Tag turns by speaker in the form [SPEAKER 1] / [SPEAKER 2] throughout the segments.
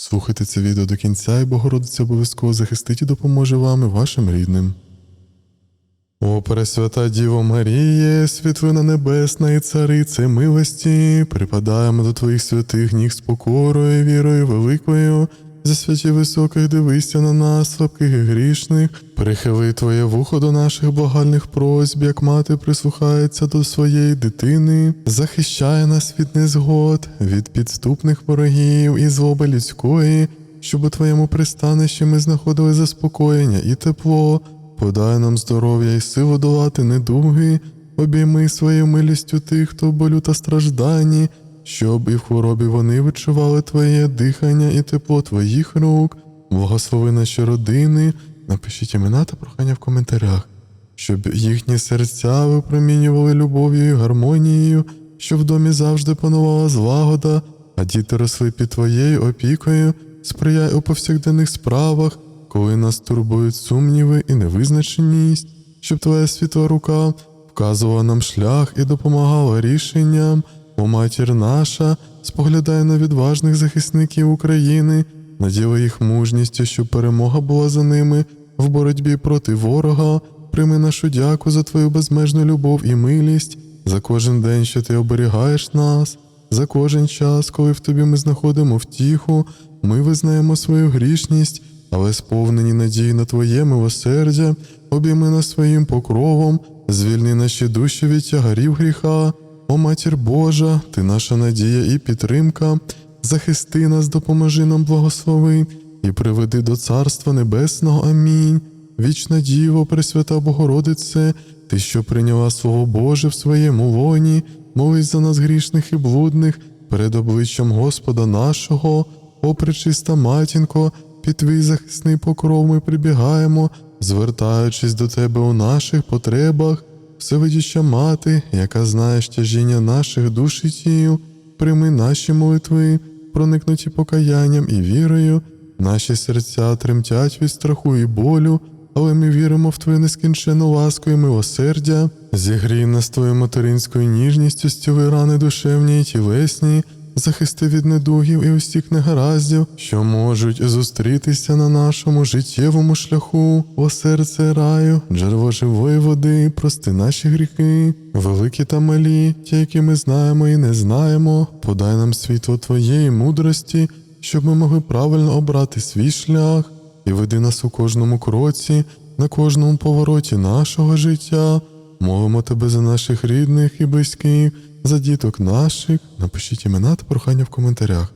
[SPEAKER 1] Слухайте це відео до кінця, і Богородиця обов'язково захистить і допоможе вам і вашим рідним. О, Пресвята Діво Маріє, світлина небесна і царице милості, припадаємо до Твоїх святих ніг з покорою, вірою великою. За святі високих дивися на нас, слабких і грішних, прихили Твоє вухо до наших благальних просьб, як мати прислухається до своєї дитини, захищає нас від незгод, від підступних ворогів і злоби людської, щоб у Твоєму пристанищі ми знаходили заспокоєння і тепло. Подай нам здоров'я і силу долати недуги, обійми своєю милістю тих, хто в болю та стражданні, щоб і в хворобі вони відчували Твоє дихання і тепло Твоїх рук, благослови наші родини, напишіть імена та прохання в коментарях, щоб їхні серця випромінювали любов'ю і гармонією, щоб в домі завжди панувала злагода, а діти росли під Твоєю опікою, сприяй у повсякденних справах коли нас турбують сумніви і невизначеність, щоб твоя світла рука вказувала нам шлях і допомагала рішенням, о матір наша, споглядай на відважних захисників України, наділи їх мужністю, щоб перемога була за ними в боротьбі проти ворога. Прийми нашу дяку за твою безмежну любов і милість, за кожен день, що ти оберігаєш нас, за кожен час, коли в тобі ми знаходимо втіху, ми визнаємо свою грішність але сповнені надії на Твоє милосердя, обійми нас своїм покровом, звільни наші душі від тягарів гріха, о матір Божа, ти наша надія і підтримка, захисти нас, допоможи нам благослови і приведи до Царства Небесного. Амінь. Вічна Діво, Пресвята Богородице, Ти, що прийняла Слово Боже в своєму лоні, молись за нас грішних і блудних, перед обличчям Господа нашого, о пречиста матінко, під твій захисний покров ми прибігаємо, звертаючись до тебе у наших потребах, всевидюща мати, яка знає тяжіння наших душ і тіл, прийми наші молитви, проникнуті покаянням і вірою, наші серця тремтять від страху і болю, але ми віримо в Твою нескінчену ласку і милосердя, зігрій нас Твоєю материнською ніжністю, стіли рани душевні і тілесні, захисти від недугів і усіх негараздів, що можуть зустрітися на нашому життєвому шляху, о серце раю, джерело живої води, прости наші гріхи, великі та малі, ті, які ми знаємо і не знаємо, подай нам світло Твоєї мудрості, щоб ми могли правильно обрати свій шлях. І веди нас у кожному кроці, на кожному повороті нашого життя. Молимо тебе за наших рідних і близьких, за діток наших. Напишіть імена та прохання в коментарях,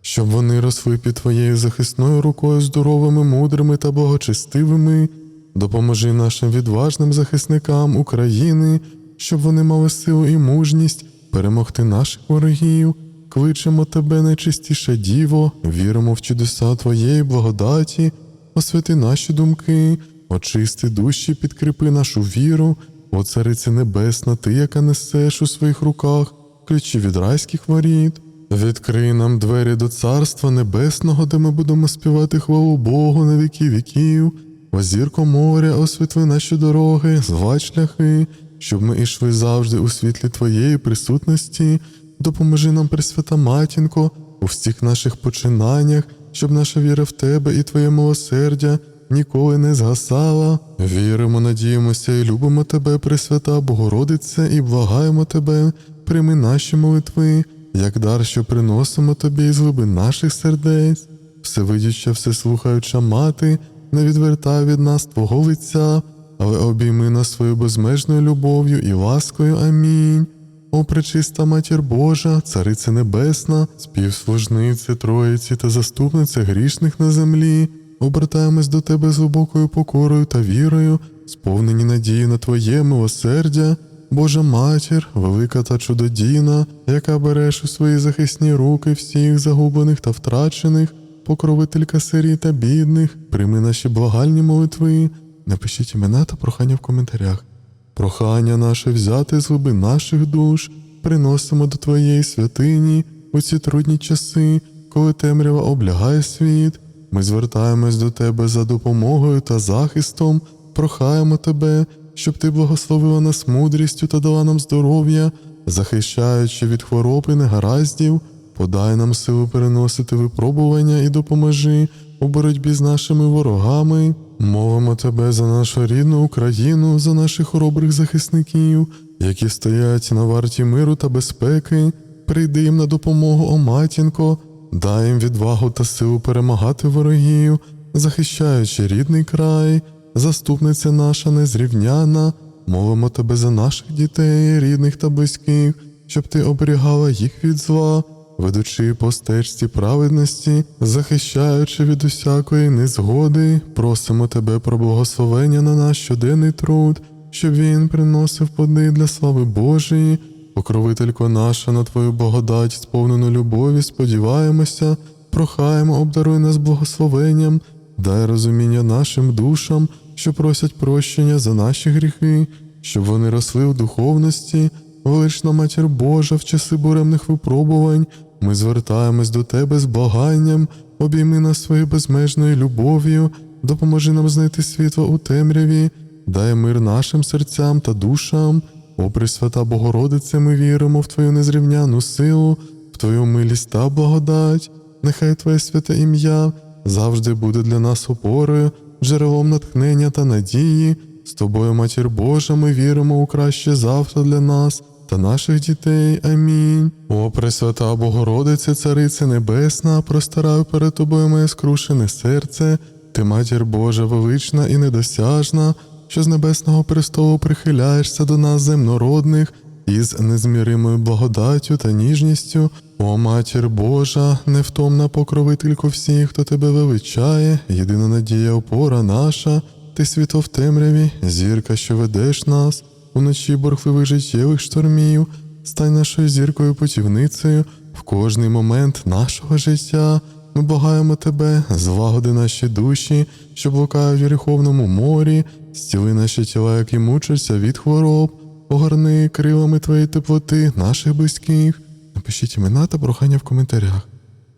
[SPEAKER 1] щоб вони росли під твоєю захисною рукою здоровими, мудрими та благочестивими. Допоможи нашим відважним захисникам України, щоб вони мали силу і мужність перемогти наших ворогів. Кличемо тебе, найчистіше Діво, віримо в чудеса Твоєї благодаті, освяти наші думки, очисти душі, підкріпи нашу віру, о Царице Небесна, Ти, яка несеш у своїх руках ключі від райських воріт. Відкрий нам двері до Царства Небесного, де ми будемо співати хвалу Богу на віки віків. Озірко моря, освітли наші дороги, згладь шляхи, щоб ми ішли завжди у світлі Твоєї присутності. Допоможи нам, Пресвята Матінко, у всіх наших починаннях, щоб наша віра в Тебе і Твоє милосердя ніколи не згасала. Віримо, надіємося і любимо Тебе, Пресвята Богородице, і благаємо Тебе, прийми наші молитви, як дар, що приносимо Тобі з глибин наших сердець. Всевидюча, всеслухаюча мати, не відвертай від нас Твого лиця, але обійми нас свою безмежною любов'ю і ласкою. Амінь. О, пречиста матір Божа, Царице Небесна, співслужнице Троїці та заступнице грішних на землі, обертаємось до Тебе з глибокою покорою та вірою, сповнені надії на Твоє милосердя, Божа матір, велика та чудодійна, яка береш у свої захисні руки всіх загублених та втрачених, покровителька сирі та бідних, прийми наші благальні молитви, напишіть імена та прохання в коментарях. Прохання наше взяти з глибин наших душ, приносимо до Твоєї святині у ці трудні часи, коли темрява облягає світ. Ми звертаємось до Тебе за допомогою та захистом, прохаємо Тебе, щоб Ти благословила нас мудрістю та дала нам здоров'я, захищаючи від хвороб і негараздів. подай нам силу переносити випробування і допоможи у боротьбі з нашими ворогами. Мовимо тебе за нашу рідну Україну, за наших хоробрих захисників, які стоять на варті миру та безпеки. Прийди їм на допомогу, о матінко, дай їм відвагу та силу перемагати ворогів, захищаючи рідний край, заступниця наша незрівняна. Молимо тебе за наших дітей, рідних та близьких, щоб ти оберігала їх від зла, ведучи по стежці праведності, захищаючи від усякої незгоди, просимо тебе про благословення на наш щоденний труд, щоб він приносив плоди для слави Божої. Покровителько наша на Твою благодать, сповнену любові, сподіваємося, прохаємо, обдаруй нас благословенням, дай розуміння нашим душам, що просять прощення за наші гріхи, щоб вони росли в духовності, велична Матір Божа в часи буремних випробувань. Ми звертаємось до Тебе з благанням, обійми нас своєю безмежною любов'ю, допоможи нам знайти світло у темряві, дай мир нашим серцям та душам. О Пресвята Богородице, ми віримо в Твою незрівняну силу, в Твою милість та благодать. Нехай Твоє святе ім'я завжди буде для нас опорою, джерелом натхнення та надії. З тобою, Матір Божа, ми віримо у краще завтра для нас та наших дітей. Амінь. О Пресвята Богородице, Царице Небесна, простираю перед тобою моє скрушене серце, ти матір Божа велична і недосяжна, що з небесного престолу прихиляєшся до нас земнородних із незміримою благодаттю та ніжністю. О матір Божа, невтомна покровителько всіх, хто тебе величає, єдина надія опора наша, ти світло в темряві, зірка, що ведеш нас, уночі борхливих життєвих штормів, стань нашою зіркою путівницею в кожний момент нашого життя. Ми благаємо тебе, злагоди наші душі, що блукають в гріховному морі, зціли наші тіла, які мучаться від хвороб, огорни крилами твоєї теплоти, наших близьких. Напишіть імена та прохання в коментарях.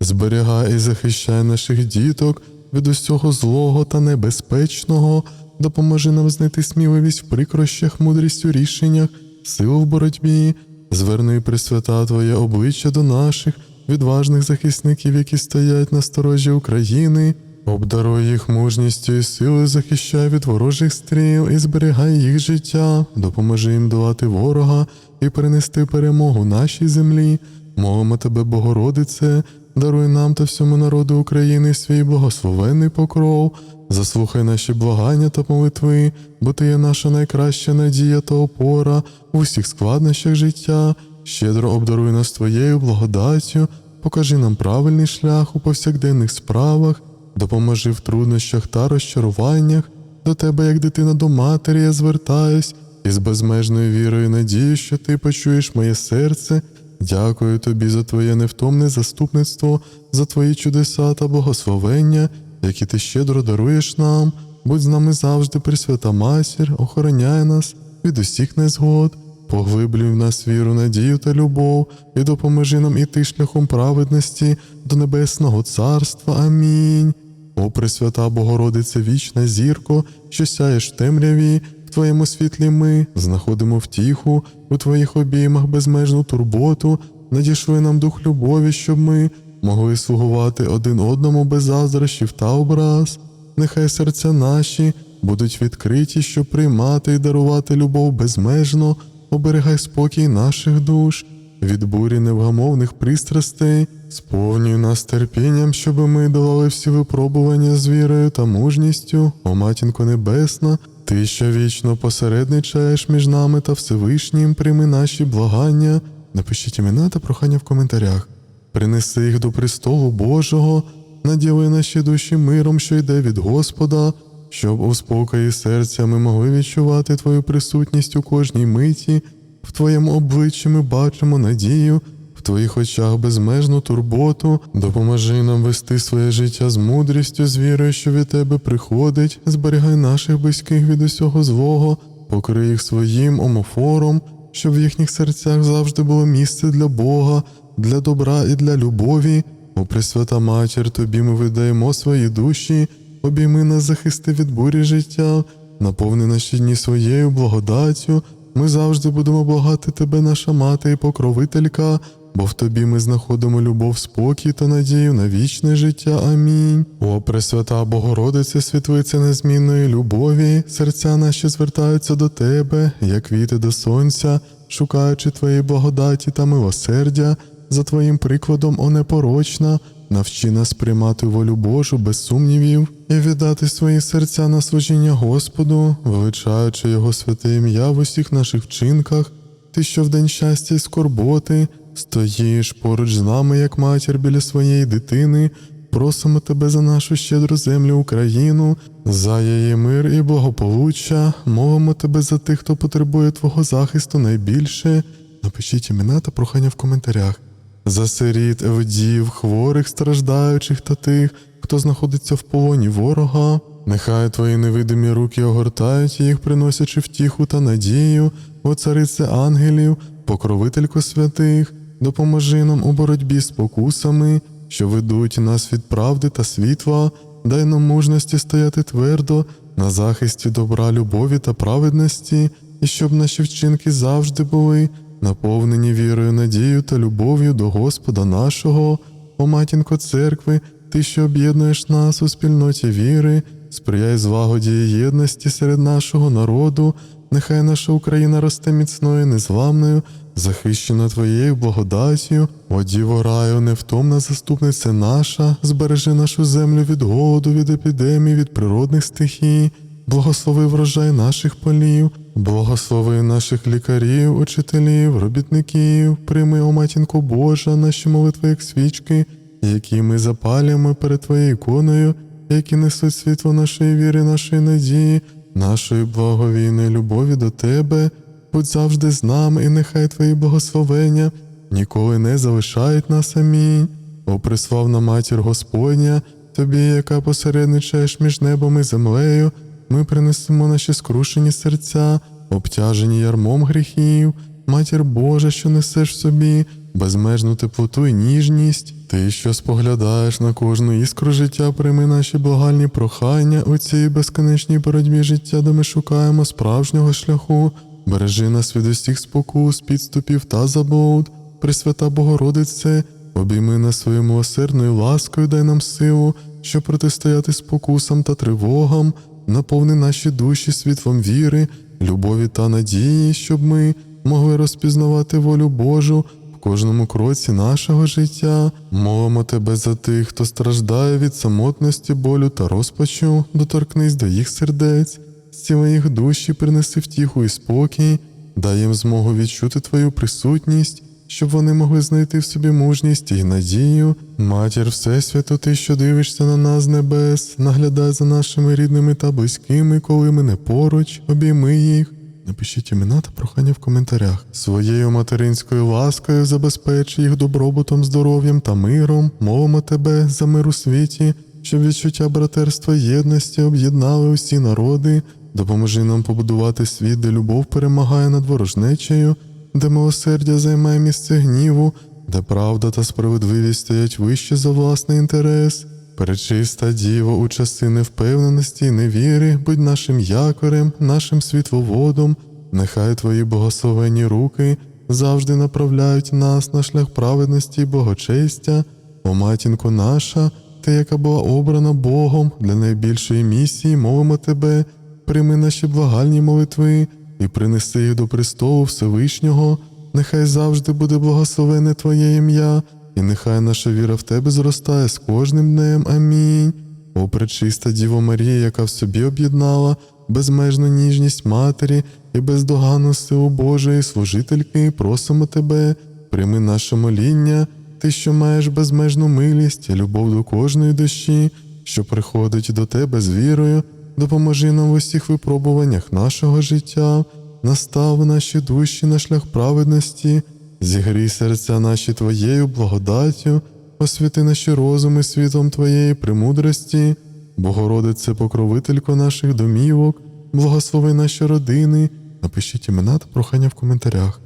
[SPEAKER 1] Зберігай і захищай наших діток від усього злого та небезпечного, допоможи нам знайти сміливість в прикрощах, мудрість у рішеннях, силу в боротьбі, зверни Пресвята Твоє обличчя до наших відважних захисників, які стоять на сторожі України, обдаруй їх мужністю і силою, захищай від ворожих стріл і зберігай їх життя, допоможи їм долати ворога і принести перемогу нашій землі. Молимо тебе, Богородице, даруй нам та всьому народу України свій благословенний покров, заслухай наші благання та молитви, бо ти є наша найкраща надія та опора в усіх складнощах життя. Щедро обдаруй нас твоєю благодаттю, покажи нам правильний шлях у повсякденних справах, допоможи в труднощах та розчаруваннях. До тебе, як дитина до матері, я звертаюсь, і з безмежною вірою і надією, що ти почуєш моє серце. Дякую тобі за твоє невтомне заступництво, за твої чудеса та благословення, які ти щедро даруєш нам. Будь з нами завжди, Пресвята Матір, охороняй нас від усіх незгод. Поглиблюй в нас віру, надію та любов, і допоможи нам іти шляхом праведності до Небесного Царства. Амінь. О Пресвята Богородице, вічна зірко, що сяєш темряві, в Твоєму світлі ми знаходимо втіху у Твоїх обіймах безмежну турботу, надішли нам дух любові, щоб ми могли слугувати один одному без заздрощів та образ. Нехай серця наші будуть відкриті, щоб приймати і дарувати любов безмежно, оберігай спокій наших душ, від бурі невгамовних пристрастей, сповнюй нас терпінням, щоб ми долали всі випробування з вірою та мужністю, о матінко небесна, ти, що вічно посередничаєш між нами та Всевишнім, прийми наші благання. Напишіть імена та прохання в коментарях. Принеси їх до престолу Божого, наділи наші душі миром, що йде від Господа, щоб у спокої серця ми могли відчувати Твою присутність у кожній миті, в Твоєму обличчі ми бачимо надію, Твоїх очах безмежну турботу, допоможи нам вести своє життя з мудрістю, з вірою, що від Тебе приходить, зберігай наших близьких від усього злого, покрий їх своїм омофором, щоб в їхніх серцях завжди було місце для Бога, для добра і для любові. О Пресвята Матір, Тобі ми видаємо свої душі, обійми нас захисти від бурі життя, наповни наші дні своєю благодаттю. Ми завжди будемо благати Тебе, наша мати і покровителька. бо в тобі ми знаходимо любов, спокій та надію на вічне життя. Амінь. О, Пресвята Богородице, світлиця незмінної любові, серця наші звертаються до тебе, як віти до сонця, шукаючи твоєї благодаті та милосердя, за твоїм прикладом, о непорочна, навчи нас приймати волю Божу без сумнівів і віддати свої серця на служіння Господу, величаючи Його святе ім'я в усіх наших вчинках. Ти, що в день щастя і скорботи, стоїш поруч з нами, як матір біля своєї дитини, просимо тебе за нашу щедру землю Україну, за її мир і благополуччя, мовимо тебе за тих, хто потребує Твого захисту найбільше. Напишіть імена та прохання в коментарях. За сиріт, вдів, хворих, страждаючих та тих, хто знаходиться в полоні ворога. Нехай твої невидимі руки огортають їх, приносячи втіху та надію, о царице ангелів, покровителько святих, допоможи нам у боротьбі з покусами, що ведуть нас від правди та світла, дай нам мужності стояти твердо на захисті добра, любові та праведності, і щоб наші вчинки завжди були наповнені вірою, надією та любов'ю до Господа нашого, о матінко церкви, ти, що об'єднуєш нас у спільноті віри, сприяй злагоді і єдності серед нашого народу, нехай наша Україна росте міцною, незламною, захищена Твоєю благодаттю, о Діво раю, невтомна заступниця наша, збережи нашу землю від голоду, від епідемії, від природних стихій. Благослови врожай наших полів, благослови наших лікарів, учителів, робітників, прийми, о матінко Божа, наші молитви як свічки, які ми запалюємо перед Твоєю іконою, які несуть світло нашої віри, нашої надії, нашої благовійної любові до Тебе. Будь завжди з нами, і нехай Твої благословення ніколи не залишають нас. Амінь. О, приславна матір Господня, Тобі, яка посередничаєш між небом і землею, ми принесемо наші скрушені серця, обтяжені ярмом гріхів, матір Божа, що несеш в собі, безмежну теплоту і ніжність. Ти, що споглядаєш на кожну іскру життя, прийми наші благальні прохання у цій безконечній боротьбі життя, де ми шукаємо справжнього шляху. Бережи нас від усіх спокус, підступів та забуд. Пресвята Богородице, обійми нас своєю милосердною ласкою, дай нам силу, щоб протистояти спокусам та тривогам, наповни наші душі світлом віри, любові та надії, щоб ми могли розпізнавати волю Божу в кожному кроці нашого життя. Молимо тебе за тих, хто страждає від самотності, болю та розпачу, доторкнись до їх сердець, зціли їх душі, принеси втіху і спокій, дай їм змогу відчути твою присутність. Щоб вони могли знайти в собі мужність і надію, матір Всесвяту, ти, що дивишся на нас небес, наглядай за нашими рідними та близькими, коли ми не поруч, обійми їх. Напишіть імена та прохання в коментарях. Своєю материнською ласкою забезпечи їх добробутом, здоров'ям та миром, мовимо тебе за мир у світі, щоб відчуття братерства єдності об'єднали усі народи. Допоможи нам побудувати світ, де любов перемагає над ворожнечею, де милосердя займає місце гніву, де правда та справедливість стоять вище за власний інтерес. Перечиста діво у часи невпевненості і невіри, будь нашим якорем, нашим світловодом, нехай твої благословені руки завжди направляють нас на шлях праведності і богочестя. О матінко наша, ти, яка була обрана Богом для найбільшої місії, мовимо тебе, прийми наші благальні молитви і принеси їх до престолу Всевишнього, нехай завжди буде благословене Твоє ім'я, і нехай наша віра в Тебе зростає з кожним днем. Амінь. О, пречиста Діво Марія, яка в собі об'єднала безмежну ніжність Матері і бездоганну силу Божої служительки, просимо Тебе, прийми наше моління, Ти, що маєш безмежну милість і любов до кожної душі, що приходить до Тебе з вірою, допоможи нам в усіх випробуваннях нашого життя, настав наші душі на шлях праведності, зігрій серця наші Твоєю благодаттю, освіти наші розуми світом Твоєї премудрості, Богородице, покровителько наших домівок, благослови наші родини, напишіть імена та прохання в коментарях.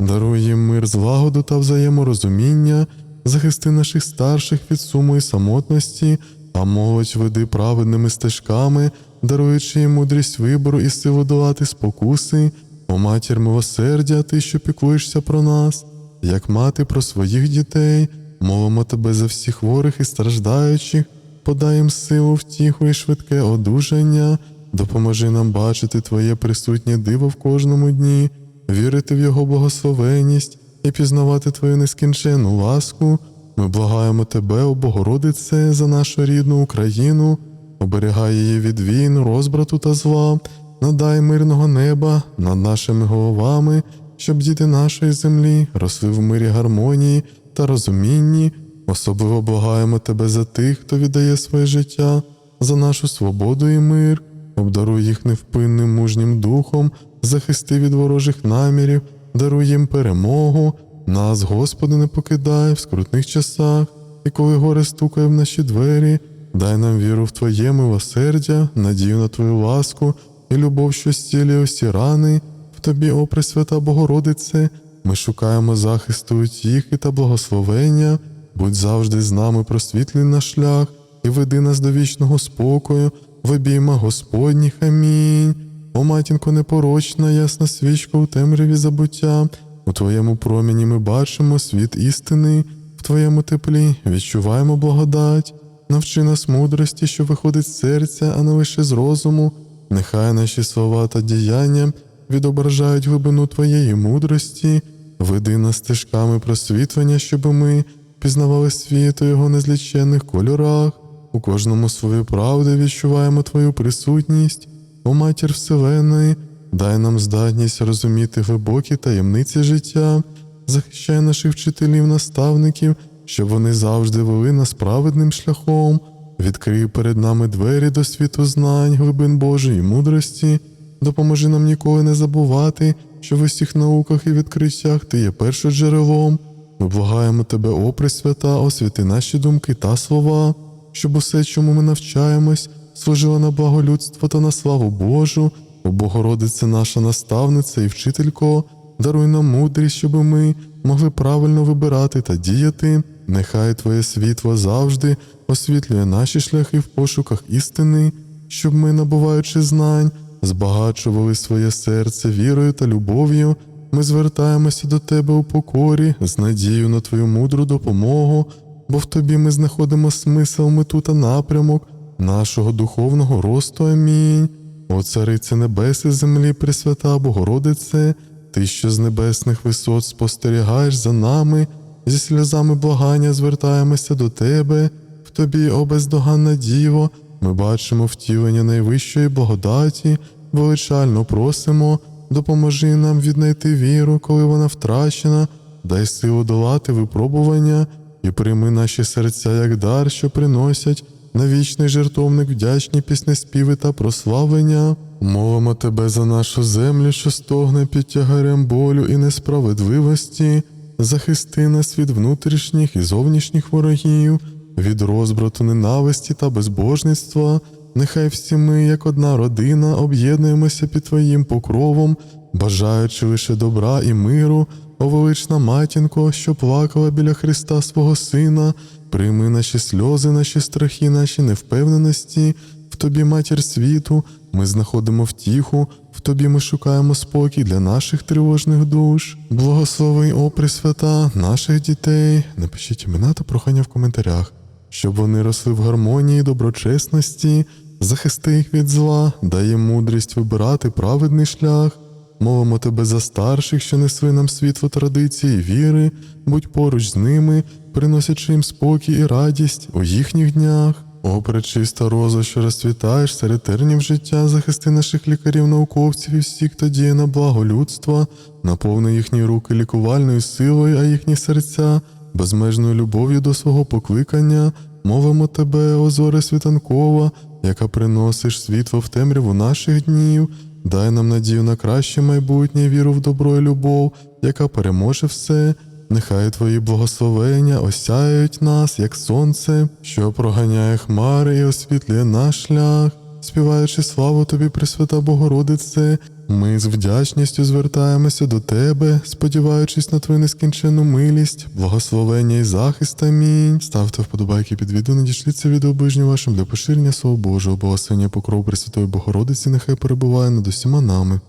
[SPEAKER 1] Даруй їм мир, злагоду та взаєморозуміння, захисти наших старших від суму і самотності, а молодь веди праведними стежками, даруючи їм мудрість вибору і силу долати спокуси, о матір милосердя, ти, що піклуєшся про нас, як мати про своїх дітей. Молимо тебе за всіх хворих і страждаючих, подай їм силу, втіху і швидке одужання. Допоможи нам бачити Твоє присутнє диво в кожному дні, вірити в Його благословеність і пізнавати Твою нескінченну ласку. Ми благаємо Тебе, о Богородице, за нашу рідну Україну, оберігай її від війн, розбрату та зла, надай мирного неба над нашими головами, щоб діти нашої землі росли в мирі гармонії та розумінні. Особливо благаємо Тебе за тих, хто віддає своє життя, за нашу свободу і мир, обдаруй їх невпинним мужнім духом, захисти від ворожих намірів, даруй їм перемогу. Нас, Господи, не покидай в скрутних часах, і коли горе стукає в наші двері, дай нам віру в Твоє милосердя, надію на Твою ласку і любов, що зцілює усі рани. В Тобі, о Пресвята Богородице, ми шукаємо захисту утіхи та благословення, будь завжди з нами просвітлий наш шлях і веди нас до вічного спокою, в обіймах Господніх. Амінь. О матінко непорочна, ясна свічка у темряві забуття. У Твоєму промені ми бачимо світ істини, в Твоєму теплі відчуваємо благодать. Навчи нас мудрості, що виходить з серця, а не лише з розуму. Нехай наші слова та діяння відображають глибину Твоєї мудрості, веди нас стежками просвітлення, щоб ми пізнавали світ у його незліченних кольорах. У кожному слові правди відчуваємо Твою присутність, о матір Вселеної, дай нам здатність розуміти глибокі таємниці життя, захищай наших вчителів, наставників, щоб вони завжди вели нас праведним шляхом, відкрий перед нами двері до світу знань, глибин Божої мудрості, допоможи нам ніколи не забувати, що в усіх науках і відкриттях ти є першоджерелом. Ми благаємо тебе, о Пресвята, освіти наші думки та слова, щоб усе, чому ми навчаємось, служило на благо людства та на славу Божу, о Богородице наша наставниця і вчителько, даруй нам мудрість, щоб ми могли правильно вибирати та діяти. Нехай Твоє світло завжди освітлює наші шляхи в пошуках істини, щоб ми, набуваючи знань, збагачували своє серце вірою та любов'ю. Ми звертаємося до Тебе у покорі з надією на Твою мудру допомогу, бо в Тобі ми знаходимо смисл, мету та напрямок нашого духовного росту. Амінь. О Царице Небес і землі, Пресвята Богородице, Ти, що з небесних висот спостерігаєш за нами, зі сльозами благання звертаємося до Тебе, в Тобі, о бездоганна Діво, ми бачимо втілення найвищої благодаті, величально просимо, допоможи нам віднайти віру, коли вона втрачена, дай силу долати випробування і прийми наші серця як дар, що приносять на вічний жертовник вдячні піснеспіви та прославлення. Молимо тебе за нашу землю, що стогне під тягарем болю і несправедливості. Захисти нас від внутрішніх і зовнішніх ворогів, від розбрату ненависті та безбожництва. Нехай всі ми, як одна родина, об'єднуємося під Твоїм покровом, бажаючи лише добра і миру, о велична матінко, що плакала біля Христа свого Сина, прийми наші сльози, наші страхи, наші невпевненості, в Тобі, матір світу, ми знаходимо втіху, в Тобі ми шукаємо спокій для наших тривожних душ. Благослови, о Пресвята, наших дітей. Напишіть імена та прохання в коментарях, щоб вони росли в гармонії, доброчесності, захисти їх від зла, дай їм мудрість вибирати праведний шлях. Молимо тебе за старших, що несли нам світло традиції віри, будь поруч з ними, приносячи їм спокій і радість у їхніх днях. О, пречиста роза, що розцвітаєш серед тернів життя, захисти наших лікарів, науковців і всіх, хто діє на благо людства, наповни їхні руки лікувальною силою, а їхні серця безмежною любов'ю до свого покликання. Мовимо тебе, о світанкова, яка приносиш світло в темряву наших днів. Дай нам надію на краще майбутнє, віру в добро і любов, яка переможе все. Нехай твої благословення осяють нас, як сонце, що проганяє хмари і освітлює наш шлях. Співаючи славу тобі, Пресвята Богородице, ми з вдячністю звертаємося до Тебе, сподіваючись на Твою нескінченну милість, благословення і захист. Амінь. Ставте вподобайки під відео, надішліться відео ближнім вашим для поширення Слова Божого, благословення покров Пресвятої Богородиці, нехай перебуває над усіма нами.